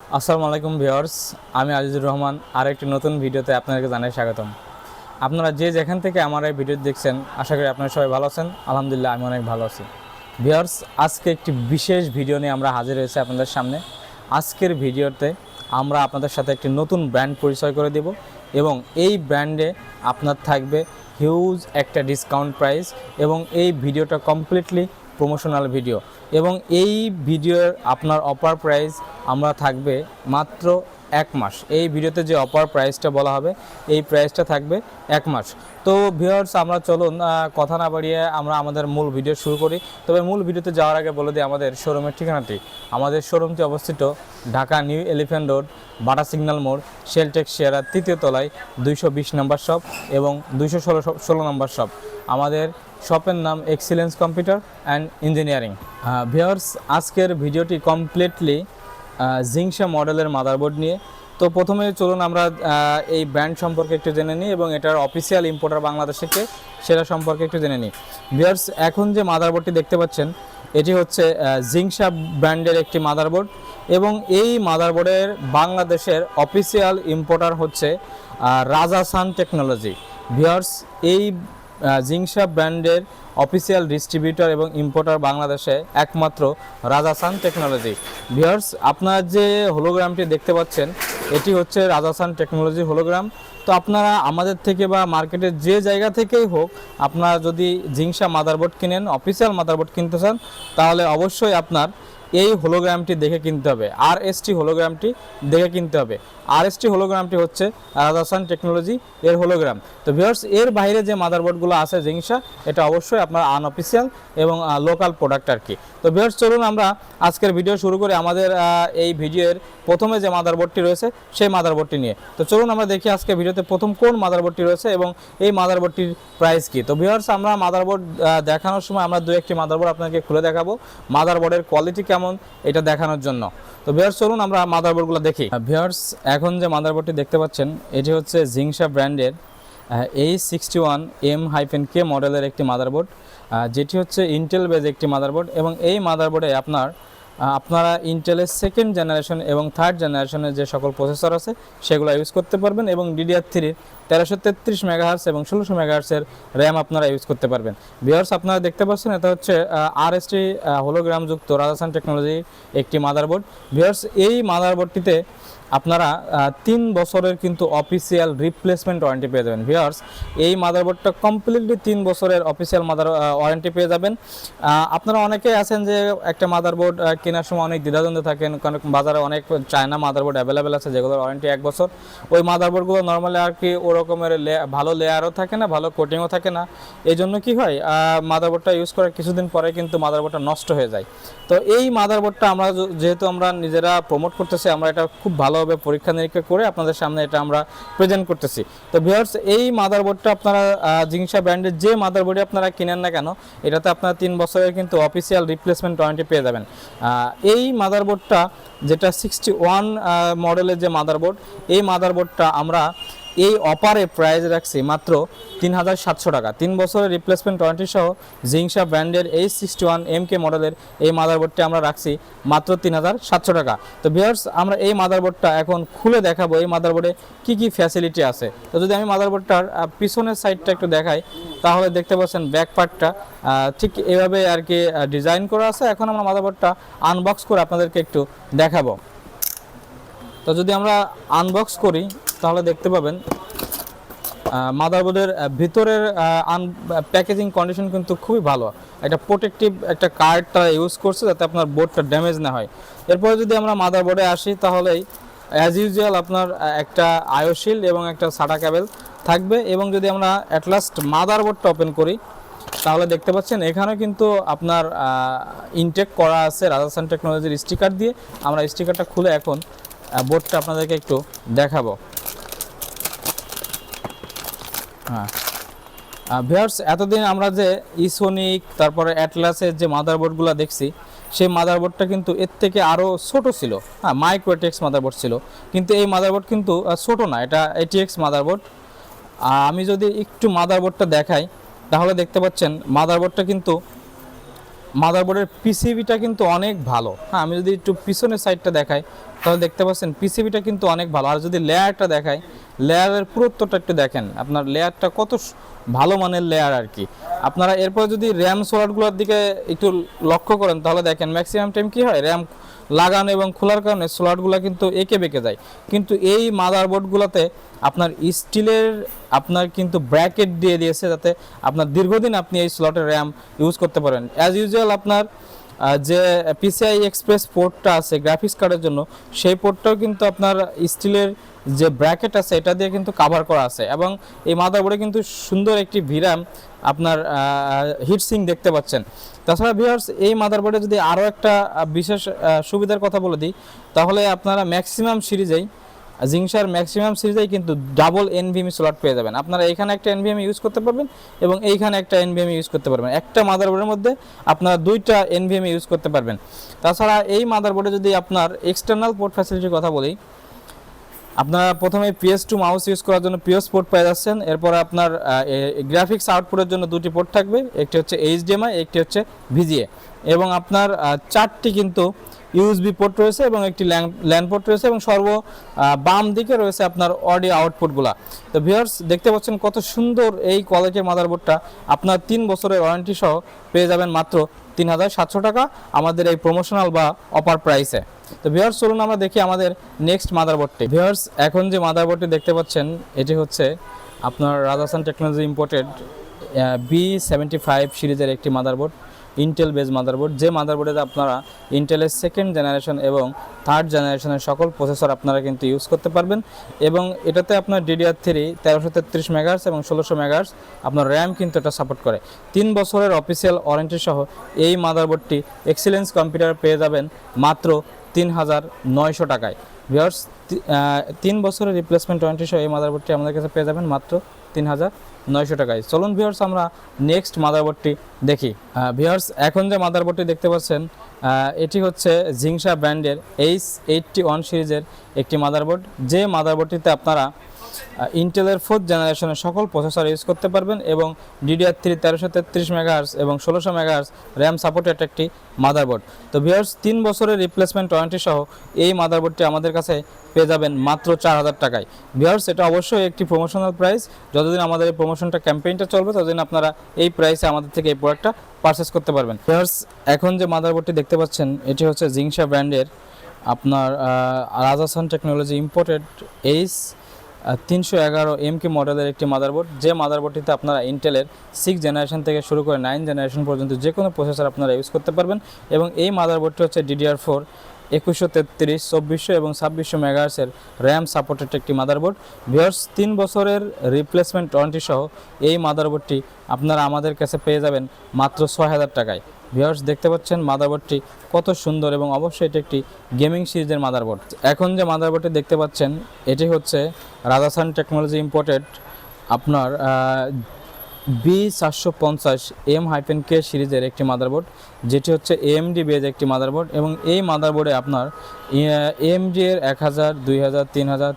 আসসালামু আলাইকুম ভিউয়ার্স, আমি আজিজুর রহমান আর একটি নতুন ভিডিওতে আপনাদেরকে জানাই স্বাগতম। আপনারা যে যেখান থেকে আমার এই ভিডিও দেখছেন, আশা করি আপনারা সবাই ভালো আছেন। আলহামদুলিল্লাহ, আমি অনেক ভালো আছি। ভিউয়ার্স, আজকে একটি বিশেষ ভিডিও নিয়ে আমরা হাজির হয়েছি আপনাদের সামনে। আজকের ভিডিওতে আমরা আপনাদের সাথে একটি নতুন ব্র্যান্ড পরিচয় করে দেব এবং এই ব্র্যান্ডে আপনার থাকবে হিউজ একটা ডিসকাউন্ট প্রাইস এবং এই ভিডিওটা কমপ্লিটলি প্রমোশনাল ভিডিও এবং এই ভিডিওর আপনার অপার প্রাইস আমরা থাকবে মাত্র এক মাস। এই ভিডিওতে যে অপার প্রাইসটা বলা হবে, এই প্রাইসটা থাকবে এক মাস। তো ভিউয়ার্স আমরা চলুন কথা না বাড়িয়ে আমরা আমাদের মূল ভিডিও শুরু করি। তবে মূল ভিডিওতে যাওয়ার আগে বলে দিই আমাদের শোরুমের ঠিকানাটি। আমাদের শোরুমটি অবস্থিত Dhaka New Elephant Road, Bata signal মোড়, শেলটেক শেয়ারার তৃতীয় তলায় দুইশো বিশ নম্বর শপ এবং দুইশো ষোলো ষোলো নম্বর শপ আমাদের শপের নাম Excellence Computer and Engineering viewers আজকের ভিডিওটি কমপ্লিটলি জিংসা মডেলের মাদারবোর্ড নিয়ে। তো প্রথমে চলুন আমরা এই ব্র্যান্ড সম্পর্কে একটু জেনে নিই এবং এটার অফিসিয়াল ইম্পোর্টার বাংলাদেশকে সেটা সম্পর্কে একটু জেনে নিই। ভিওর্স এখন যে মাদারবোর্ডটি দেখতে পাচ্ছেন, এটি হচ্ছে জিংসা ব্র্যান্ডের একটি মাদারবোর্ড এবং এই মাদারবোর্ডের বাংলাদেশের অফিসিয়াল ইম্পোর্টার হচ্ছে রাজাসান টেকনোলজি ভিওর্স এই জিংসা ব্র্যান্ডের অফিসিয়াল ডিস্ট্রিবিউটর এবং ইম্পোর্টার বাংলাদেশে একমাত্র রাজাসান টেকনোলজি। ভিওর্স আপনার যে হোলোগ্রামটি দেখতে পাচ্ছেন, এটি হচ্ছে রাজাসান টেকনোলজি হোলোগ্রাম তো আপনারা আমাদের থেকে বা মার্কেটের যে জায়গা থেকেই হোক, আপনারা যদি জিংসা মাদারবোর্ড কিনেন, অফিসিয়াল মাদারবোর্ড কিনতে চান, তাহলে অবশ্যই আপনার এই হোলোগ্রামটি দেখে কিনতে হবে। আর এসটি হোলোগ্রামটি দেখে কিনতে হবে। আর এসটি হোলোগ্রামটি হচ্ছে রাজাসান টেকনোলজি এর হোলোগ্রাম তো ভিউয়ার্স এর বাইরে যে মাদারবোর্ডগুলো আছে জিংসা এটা অবশ্যই আপনার আনঅফিসিয়াল এবং লোকাল প্রোডাক্ট আর কি। তো ভিউয়ার্স চলুন আমরা আজকের ভিডিও শুরু করি আমাদের এই ভিডিওর প্রথমে যে মাদারবোর্ডটি রয়েছে, সেই মাদারবোর্ডটি নিয়ে। তো চলুন আমরা দেখি আজকে ভিডিওতে প্রথম কোন মাদারবোর্ডটি রয়েছে এবং এই মাদারবোর্ডটির প্রাইস কি। তো ভিউয়ার্স আমরা মাদারবোর্ড দেখানোর সময় আমরা দু একটি মাদারবোর্ড আপনাকে খুলে দেখাবো। মাদারবোর্ডের কোয়ালিটি কেমন এটা দেখানোর জন্য। তো ভিওর্স চলুন আমরা মাদারবোর্ডগুলো দেখি। ভিওর্স এখন যে মাদারবোর্ডটি দেখতে পাচ্ছেন, এটি হচ্ছে জিংসা ব্র্যান্ডের এই sixty one M hyphen K মডেলের একটি মাদারবোর্ড যেটি হচ্ছে ইন্টেল বেজ একটি মাদারবোর্ড এবং এই মাদারবোর্ডে আপনার আপনারা ইন্টেলের সেকেন্ড জেনারেশন এবং থার্ড জেনারেশনের যে সকল প্রসেসর আছে, সেগুলো ইউজ করতে পারবেন এবং ডিডিআর থ্রির তেরোশো তেত্রিশ মেগাহার্স এবং ষোলোশো মেগাহার্সের র্যাম আপনারা ইউজ করতে পারবেন। বিয়ার্স আপনারা দেখতে পাচ্ছেন এটা হচ্ছে আর এস টি হোলোগ্রামযুক্ত রাজস্থান টেকনোলজি একটি মাদারবোর্ড বিয়ার্স এই মাদারবোর্ডটিতে আপনারা তিন বছরের কিন্তু অফিসিয়াল রিপ্লেসমেন্ট ওয়ারেন্টি পেয়ে যাবেন। ভিওয়ার্স এই মাদারবোর্ডটা কমপ্লিটলি তিন বছরের অফিসিয়াল মাদার ওয়ারেন্টি পেয়ে যাবেন। আপনারা অনেকেই আছেন যে একটা মাদারবোর্ড কেনার সময় অনেক দ্বিধাদ্বন্দ্বে থাকেন, কারণ বাজারে অনেক চায়না মাদারবোর্ড অ্যাভেলেবেল আছে, যেগুলোর ওয়ারেন্টি এক বছর। ওই মাদারবোর্ডগুলো নর্মালি আর কি ওরকমের ভালো লেয়ারও থাকে না, ভালো কোটিংও থাকে না। এই জন্য কী হয় মাদারবোর্ডটা ইউজ করার কিছুদিন পরে কিন্তু মাদারবোর্ডটা নষ্ট হয়ে যায়। তো এই মাদারবোর্ডটা আমরা যেহেতু আমরা নিজেরা প্রমোট করতেছি, আমরা এটা খুব ভালোভাবে পরীক্ষা নিরীক্ষা করে আপনাদের সামনে এটা আমরা প্রেজেন্ট করতেছি। তো ভিউয়ার্স এই মাদারবোর্ডটা আপনারা জিংসা ব্র্যান্ডের যে মাদারবোর্ডে আপনারা কিনেন না কেন, এটাতে আপনারা তিন বছরের কিন্তু অফিসিয়াল রিপ্লেসমেন্ট ওয়ারেন্টি পেয়ে যাবেন। এই মাদারবোর্ডটা যেটা সিক্সটি ওয়ান মডেলের যে মাদারবোর্ড এই মাদারবোর্ডটা আমরা এই অপারে প্রাইস রাখছি মাত্র তিন হাজার সাতশো টাকা। তিন বছরের রিপ্লেসমেন্ট ওয়ারেন্টি সহ জিংসা ব্র্যান্ডের H sixty one M K মডেলের এই মাদারবোর্ডটি আমরা রাখছি মাত্র তিন হাজার সাতশো টাকা। তো ভিউয়ার্স আমরা এই মাদারবোর্ডটা এখন খুলে দেখাবো। এই মাদারবোর্ডে কি কি ফ্যাসিলিটি আছে? তো যদি আমি মাদারবোর্ডটার পিছনের সাইডটা একটু দেখাই, তাহলে দেখতে পাচ্ছেন ব্যাক পার্টটা ঠিক এভাবে আর কি ডিজাইন করা আছে। এখন আমরা মাদারবোর্ডটা আনবক্স করে আপনাদেরকে একটু দেখাবো। তো যদি আমরা আনবক্স করি তাহলে দেখতে পাবেন মাদারবোর্ডের ভিতরের আন প্যাকেজিং কন্ডিশন কিন্তু খুবই ভালো। একটা প্রোটেক্টিভ একটা কার্ড তারা ইউজ করছে যাতে আপনার বোর্ডটা ড্যামেজ না হয়। এরপরে যদি আমরা মাদারবোর্ডে আসি তাহলেই অ্যাজ ইউজুয়াল আপনার একটা আয়োশিল্ড এবং একটা সাটা ক্যাবেল থাকবে এবং যদি আমরা অ্যাট লাস্ট মাদারবোর্ডটা ওপেন করি, তাহলে দেখতে পাচ্ছেন এখানেও কিন্তু আপনার ইনটেক করা আছে রাজস্থান টেকনোলজির স্টিকার দিয়ে। আমরা স্টিকারটা খুলে এখন বোর্ডটা আপনাদেরকে একটু দেখাবো। হ্যাঁ। ভিউয়ার্স, এতদিন আমরা যে ইসোনিক তারপরে অ্যাটলাসের যে মাদারবোর্ডগুলো দেখছি, সেই মাদারবোর্ডটা কিন্তু এর থেকে আরও ছোট ছিল। হ্যাঁ মাইক্রোটেক্স মাদারবোর্ড ছিল। কিন্তু এই মাদারবোর্ড কিন্তু ছোটো ছোট না, এটা এটিএক্স মাদারবোর্ড আমি যদি একটু মাদারবোর্ডটা দেখাই, তাহলে দেখতে পাচ্ছেন মাদারবোর্ডটা কিন্তু মাদারবোর্ডের পিসিবিটা কিন্তু অনেক ভালো। হ্যাঁ আমি যদি একটু পিছনের সাইডটা দেখাই, তাহলে দেখতে পাচ্ছেন পিসিবিটা কিন্তু অনেক ভালো। আর যদি লেয়ারটা দেখাই লেয়ারের পুরুত্বটা একটু দেখেন। আপনার লেয়ারটা কত ভালো মানের লেয়ার আর কি। আপনারা এরপর যদি র্যাম সোলারগুলোর দিকে একটু লক্ষ্য করেন, তাহলে দেখেন ম্যাক্সিমাম টাইম কী হয়? র্যাম লাগানো এবং খোলার কারণে স্লটগুলো কিন্তু এঁকে বেঁকে যায়। কিন্তু এই মাদারবোর্ডগুলোতে আপনার স্টিলের আপনার কিন্তু ব্র্যাকেট দিয়ে দিয়েছে যাতে আপনার দীর্ঘদিন আপনি এই স্লটের র্যাম ইউজ করতে পারেন। অ্যাজ ইউজুয়াল আপনার যে পিসিআই এক্সপ্রেস পোর্টটা আছে গ্রাফিক্স কার্ডের জন্য, সেই পোর্টটাও কিন্তু আপনার স্টিলের যে ব্র্যাকেট আছে, এটা দিয়ে কিন্তু কাভার করা আছে। এবং এই মাদারবোর্ডে কিন্তু সুন্দর একটি ভিরাম আপনার হিটসিং দেখতে পাচ্ছেন। তাছাড়া ভিউয়ার্স এই মাদারবোর্ডে যদি আরও একটা বিশেষ সুবিধার কথা বলে দিই, তাহলে আপনারা ম্যাক্সিমাম সিরিজেই জিংসার ম্যাক্সিমাম সিরিজেই কিন্তু ডাবল এনভিএমি স্লট পেয়ে যাবেন। আপনারা এখানে একটা এনভিএমি ইউজ করতে পারবেন এবং এইখানে একটা এনভিএমি ইউজ করতে পারবেন। একটা মাদারবোর্ডের মধ্যে আপনারা দুইটা এনভিএমি ইউজ করতে পারবেন। তাছাড়া এই মাদারবোর্ডে যদি আপনার এক্সটার্নাল পোর্ট ফ্যাসিলিটির কথা বলি আপনারা প্রথমে পিএস টু মাউস ইউজ করার জন্য পিএস পোর্ট পেয়ে যাচ্ছেন। এরপর আপনার গ্রাফিক্স আউটপুটের জন্য দুটি পোর্ট থাকবে। একটি হচ্ছে এইচডিএমআই একটি হচ্ছে ভিজিএ এবং আপনার চারটি কিন্তু ইউএসবি পোর্ট রয়েছে এবং একটি ল্যান্ড পোর্ট রয়েছে এবং সর্ব বাম দিকে রয়েছে আপনার অডিও আউটপুটগুলা তো ভিউয়ার্স দেখতে পাচ্ছেন কত সুন্দর এই কোয়ালিটির মাদারবোর্ডটা আপনার তিন বছরের ওয়ারেন্টি সহ পেয়ে যাবেন মাত্র তিন হাজার সাতশো টাকা আমাদের এই প্রমোশনাল বা অপার প্রাইসে তো ভিওর্স চলুন আমরা দেখি আমাদের নেক্সট মাদারবোর্ডটি ভিওর্স এখন যে মাদারবোর্ডটি দেখতে পাচ্ছেন, এটি হচ্ছে আপনার Rajasan technology imported B seventy five সিরিজের একটি মাদারবোর্ড ইন্টেল বেজ মাদারবোর্ড যে মাদারবোর্ডে আপনারা ইন্টেলের সেকেন্ড জেনারেশন এবং থার্ড জেনারেশনের সকল প্রসেসর আপনারা কিন্তু ইউজ করতে পারবেন। এবং এটাতে আপনার ডিডিআর থ্রি তেরোশো তেত্রিশ মেগাহার্স এবং ষোলোশো মেগাহার্স আপনার র্যাম কিন্তু এটা সাপোর্ট করে। তিন বছরের অফিসিয়াল ওয়ারেন্টি সহ এই মাদারবোর্ডটি এক্সিলেন্স কম্পিউটার পেয়ে যাবেন মাত্র তিন হাজার নয়শো টাকায়। ভিওর্স তিন বছরের রিপ্লেসমেন্ট ওয়ারেন্টি সহ এই মাদারবোর্ডটি আমাদের কাছে পেয়ে যাবেন মাত্র তিন হাজার নয়শো টাকায়। চলুন ভিওর্স আমরা নেক্সট মাদারবোর্ডটি দেখি। ভিওর্স এখন যে মাদারবোর্ডটি দেখতে পাচ্ছেন এটি হচ্ছে জিংসা ব্র্যান্ডের এইচ এইটটি ওয়ান সিরিজের একটি মাদারবোর্ড যে মাদারবোর্ডটিতে আপনারা ইন্টেলের ফোর্থ জেনারেশনের সকল প্রসেসর ইউজ করতে পারবেন এবং ডিডিআর থ্রি তেরোশো তেত্রিশ মেগাহার্স এবং ষোলোশো মেগাহার্স র্যাম সাপোর্টেড একটি মাদারবোর্ড তো ভিউয়ার্স তিন বছরের রিপ্লেসমেন্ট ওয়ারেন্টি সহ এই মাদারবোর্ডটি আমাদের কাছে পেয়ে যাবেন মাত্র চার হাজার টাকায়। ভিউয়ার্স এটা অবশ্যই একটি প্রমোশনাল প্রাইস যতদিন আমাদের এই প্রমোশনটা ক্যাম্পেইনটা চলবে, ততদিন আপনারা এই প্রাইসে আমাদের থেকে এই প্রোডাক্টটা পারচেস করতে পারবেন। ভিউয়ার্স এখন যে মাদারবোর্ডটি দেখতে পাচ্ছেন, এটি হচ্ছে জিংসা ব্র্যান্ডের আপনার রাজাসান টেকনোলজি ইম্পোর্টেড এইচ তিনশো এগারো এমকে মডেলের একটি মাদারবোর্ড যে মাদারবোর্ডটিতে আপনারা ইন্টেলের সিক্স জেনারেশন থেকে শুরু করে নাইন জেনারেশন পর্যন্ত যে কোনো প্রসেসর আপনারা ইউজ করতে পারবেন এবং এই মাদারবোর্ডটি হচ্ছে ডিডিআর ফোর একুশশো তেত্রিশ, চব্বিশশো এবং ছাব্বিশশো মেগাহার্সের র্যাম সাপোর্টেড একটি মাদারবোর্ড ভিওর্স তিন বছরের রিপ্লেসমেন্ট ওয়ারেন্টি সহ এই মাদারবোর্ডটি আপনারা আমাদের কাছে পেয়ে যাবেন মাত্র ছয় হাজার টাকায়। ভিওর্স দেখতে পাচ্ছেন মাদারবোর্ডটি কত সুন্দর এবং অবশ্যই এটি একটি গেমিং সিরিজের মাদারবোর্ড এখন যে মাদারবোর্ডটি দেখতে পাচ্ছেন, এটি হচ্ছে রাজাসান টেকনোলজি ইম্পোর্টেড আপনার বি চারশো পঞ্চাশ এম হাইপেন কে সিরিজের একটি মাদারবোর্ড যেটি হচ্ছে এএমডি বেজ একটি মাদারবোর্ড এবং এই মাদারবোর্ডে আপনার এএমডি এর এক হাজার, দুই হাজার, তিন হাজার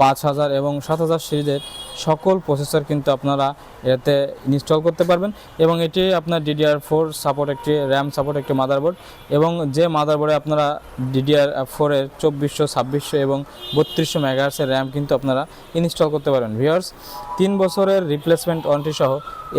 পাঁচ হাজার এবং সাত হাজার সিরিজের সকল প্রসেসর কিন্তু আপনারা এতে ইনস্টল করতে পারবেন। এবং এটি আপনার ডিডিআর ফোর সাপোর্ট একটি র্যাম সাপোর্ট একটি মাদারবোর্ড এবং যে মাদারবোর্ডে আপনারা ডিডিআর ফোরের চব্বিশশো, ছাব্বিশশো এবং বত্রিশশো মেগাহার্সের র্যাম কিন্তু আপনারা ইনস্টল করতে পারবেন। ভিওর্স তিন বছরের রিপ্লেসমেন্ট ওয়ারেন্টি সহ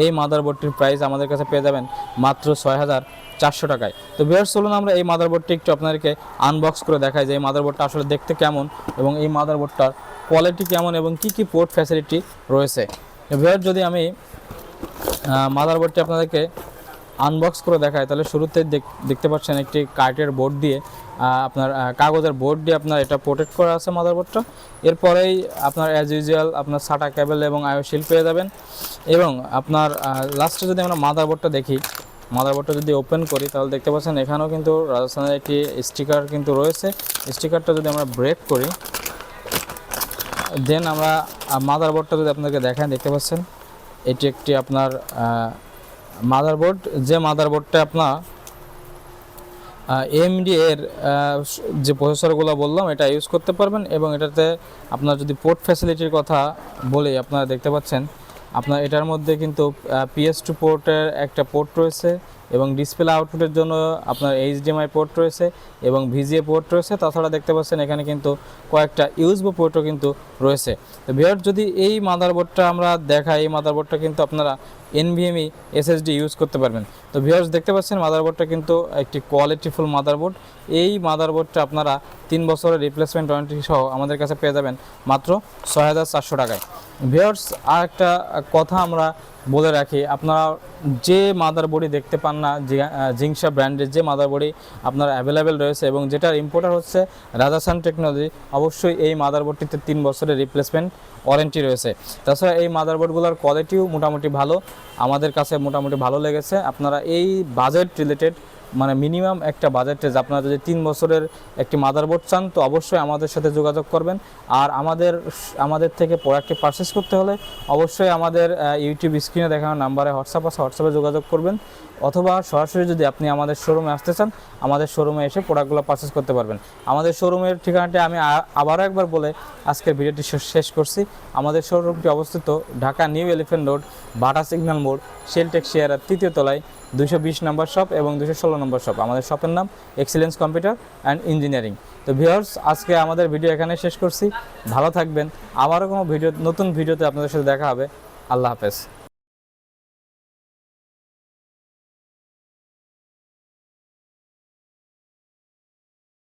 এই মাদারবোর্ডটির প্রাইস আমাদের কাছে পেয়ে যাবেন মাত্র ছয় হাজার চারশো টাকায়। তো ভিওর্স চলুন আমরা এই মাদারবোর্ডটি একটু আপনাদেরকে আনবক্স করে দেখাই যে এই মাদারবোর্ডটা আসলে দেখতে কেমন এবং এই মাদারবোর্ডটার কোয়ালিটি কেমন এবং কি কি পোর্ট ফ্যাসিলিটি রয়েছে। ভিওর যদি আমি মাদারবোর্ডটি আপনাদেরকে আনবক্স করে দেখাই, তাহলে শুরুতে দেখ- দেখতে পাচ্ছেন একটি কার্টের বোর্ড দিয়ে আপনার কাগজের বোর্ড দিয়ে আপনার এটা প্রোটেক্ট করা আছে মাদারবোর্ডটা। এরপরেই আপনার অ্যাজ ইউজুয়াল আপনার সাটা কেবল এবং আয়ো শিল পেয়ে যাবেন। এবং আপনার লাস্টে যদি আমরা মাদারবোর্ডটা দেখি মাদারবোর্ডটা যদি ওপেন করি, তাহলে দেখতে পাচ্ছেন এখানেও কিন্তু রাজস্থানের একটি স্টিকার কিন্তু রয়েছে। স্টিকারটা যদি আমরা ব্রেক করি দেন আমরা মাদারবোর্ডটা যদি আপনাদেরকে দেখান দেখতে পাচ্ছেন, এটি একটি আপনার মাদারবোর্ড। যে মাদারবোর্ডটা আপনার এমডি এর যে প্রসেসরগুলো বললাম, এটা ইউজ করতে পারবেন এবং এটাতে আপনার যদি পোর্ট ফ্যাসিলিটির কথা বলি, আপনারা দেখতে পাচ্ছেন আপনার এটার মধ্যে কিন্তু পিএস টু পোর্টের একটা পোর্ট রয়েছে এবং ডিসপ্লে আউটপুটের জন্য আপনার এইচডিএমআই পোর্ট রয়েছে এবং ভিজিএ পোর্ট রয়েছে। তাছাড়া দেখতে পাচ্ছেন এখানে কিন্তু কয়েকটা ইউজবো পোর্টও কিন্তু রয়েছে। তো ভিওর যদি এই মাদারবোর্ডটা আমরা দেখাই, এই মাদারবোর্ডটা কিন্তু আপনারা এনভিএমই এসএসডি ইউজ করতে পারবেন। তো ভিউয়ার্স দেখতে পাচ্ছেন মাদারবোর্ডটা কিন্তু একটি কোয়ালিটিফুল মাদারবোর্ড এই মাদারবোর্ডটা আপনারা তিন বছরের রিপ্লেসমেন্ট ওয়ারেন্টি সহ আমাদের কাছে পেয়ে যাবেন মাত্র ছয় হাজার চারশো টাকায়। ভিউয়ার্স আর একটা কথা আমরা বলে রাখি, আপনারা যে মাদারবোর্ডই দেখতে পান না জিংসা ব্র্যান্ডের যে মাদার বডি আপনার অ্যাভেলেবেল রয়েছে এবং যেটার ইম্পোর্টার হচ্ছে রাজাসান টেকনোলজি অবশ্যই এই মাদার বোর্ডটিতে তিন বছরের রিপ্লেসমেন্ট ওয়ারেন্টি রয়েছে। তাছাড়া এই মাদার বোর্ডগুলোর কোয়ালিটিও মোটামুটি ভালো, আমাদের কাছে মোটামুটি ভালো লেগেছে। আপনারা এই বাজেট রিলেটেড মানে মিনিমাম একটা বাজেটে যে আপনারা যদি তিন বছরের একটি মাদারবোর্ড চান, তো অবশ্যই আমাদের সাথে যোগাযোগ করবেন। আর আমাদের আমাদের থেকে প্রোডাক্টটি পারচেস করতে হলে অবশ্যই আমাদের ইউটিউব স্ক্রিনে দেখানো নাম্বারে হোয়াটসঅ্যাপ আছে হোয়াটসঅ্যাপে যোগাযোগ করবেন। অথবা সরাসরি যদি আপনি আমাদের শোরুমে আসতে চান, আমাদের শোরুমে এসে প্রোডাক্টগুলো পারচেস করতে পারবেন। আমাদের শোরুমের ঠিকানাটি আমি আবারও একবার বলে আজকের ভিডিওটি শেষ- করছি। আমাদের শোরুমটি অবস্থিত Dhaka New Elephant Road, Bata signal মোড় শেলটেক শেয়ারের তৃতীয় তলায় দুশো বিশ নম্বর শপ এবং দুশো ষোলো নম্বর শপ আমাদের শপের নাম এক্সিলেন্স কম্পিউটার অ্যান্ড ইঞ্জিনিয়ারিং তো ভিউয়ার্স আজকে আমাদের ভিডিও এখানে শেষ করছি। ভালো থাকবেন। আবারও কোনো ভিডিও নতুন ভিডিওতে আপনাদের সাথে দেখা হবে। আল্লাহ হাফেজ।